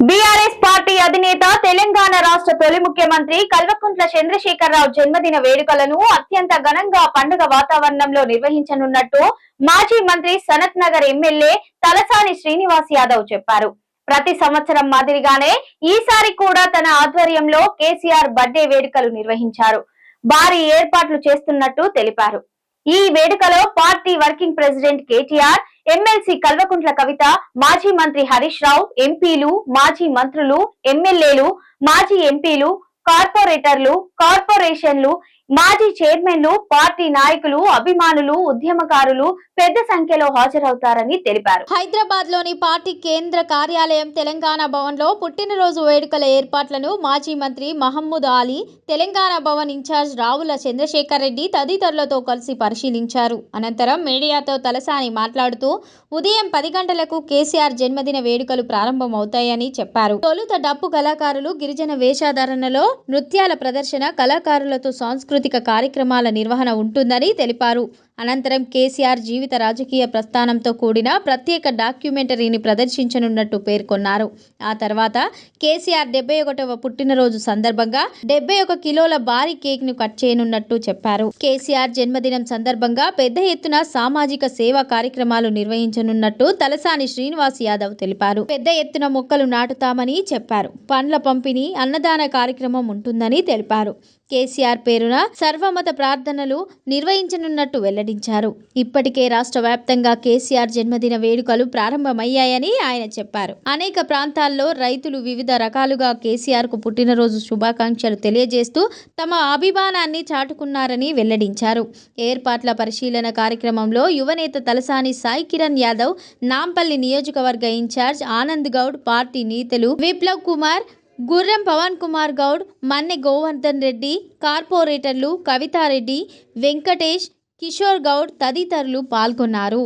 BRS party అధినేత తెలంగాణ రాష్ట్ర తొలి ముఖ్యమంత్రి కల్వకుంట్ల చంద్రశేఖరరావు జన్మదిన వేడుకలను అత్యంత ఘనంగా పండుగ వాతావరణంలో నిర్వహించనున్నట్టు మాజీ మంత్రి సనత్ నగర్ ఎమ్మెల్యే తలసాని శ్రీనివాస్ యాదవ్ చెప్పారు. ప్రతి సంవత్సరం మాదిరిగానే ఈసారి కూడా తన ఆధ్వర్యంలో కేసీఆర్ బర్త్డే వేడుకలు నిర్వహించారు. భారీ ఏర్పాట్లు చేస్తున్నట్టు తెలిపారు. ఈ వేడుకలో party working president KTR MLC Kalvakuntla Kavitha మాజీ మంత్రి హరీష్ రావు ఎంపీలు మాజీ మంత్రులు ఎమ్మెల్యేలు మాజీ ఎంపీలు కార్పొరేటర్లు కార్పొరేషన్లు మాజీ చైర్మన్లు పార్టీ నాయకులు అభిమానులు ఉద్యమకారులు పెద్ద సంఖ్యలో హాజరవుతారని తెలిపారు. హైదరాబాద్లోని పార్టీ కేంద్ర కార్యాలయం తెలంగాణ భవన్లో పుట్టినరోజు వేడుకల ఏర్పాట్లను మాజీ మంత్రి మహమ్మద్ అలీ తెలంగాణ భవన్ ఇన్ఛార్జ్ రావుల చంద్రశేఖర్ రెడ్డి తదితరులతో కలిసి పరిశీలించారు. అనంతరం మీడియాతో తలసాని మాట్లాడుతూ ఉదయం పది గంటలకు కేసీఆర్ జన్మదిన వేడుకలు ప్రారంభమవుతాయని చెప్పారు. తొలుత డప్పు కళాకారులు గిరిజన వేషధారణలో నృత్యాల ప్రదర్శన కళాకారులతో సాంస్కృతిక కార్యక్రమాల నిర్వహణ ఉంటుందని తెలిపారు. అనంతరం కేసీఆర్ జీవిత రాజకీయ ప్రస్థానంతో కూడిన ప్రత్యేక డాక్యుమెంటరీని ప్రదర్శించనున్నట్టు పేర్కొన్నారు. ఆ తర్వాత కేసీఆర్ డెబ్బై ఒకటవ పుట్టినరోజు సందర్భంగా డెబ్బై ఒక కిలోల భారీ కేక్ను కట్ చేయనున్నట్టు చెప్పారు. కేసీఆర్ జన్మదినం సందర్భంగా పెద్ద ఎత్తున సామాజిక సేవా కార్యక్రమాలు నిర్వహించనున్నట్టు తలసాని శ్రీనివాస్ యాదవ్ తెలిపారు. పెద్ద ఎత్తున మొక్కలు నాటుతామని చెప్పారు. పండ్ల పంపిణీ అన్నదాన కార్యక్రమం ఉంటుందని తెలిపారు. కేసీఆర్ పేరున సర్వమత ప్రార్థనలు నిర్వహించనున్నట్టు వెల్లడించారు ఇప్పటికే రాష్ట్ర వ్యాప్తంగా కేసీఆర్ జన్మదిన వేడుకలు ప్రారంభమయ్యాయని ఆయన చెప్పారు. అనేక ప్రాంతాల్లో రైతులు వివిధ రకాలుగా కేసీఆర్కు పుట్టినరోజు శుభాకాంక్షలు తెలియజేస్తూ తమ అభిమానాన్ని చాటుకున్నారని వెల్లడించారు. ఏర్పాట్ల పరిశీలన కార్యక్రమంలో యువనేత తలసాని సాయి కిరణ్ యాదవ్ నాంపల్లి నియోజకవర్గ ఇన్ఛార్జ్ ఆనంద్ గౌడ్ పార్టీ నేతలు విప్లవ్ కుమార్ గుర్రం పవన్ కుమార్ గౌడ్ మన్నె గోవర్ధన్ రెడ్డి కార్పొరేటర్లు కవితారెడ్డి వెంకటేష్ కిషోర్ గౌడ్ తదితరులు పాల్గొన్నారు.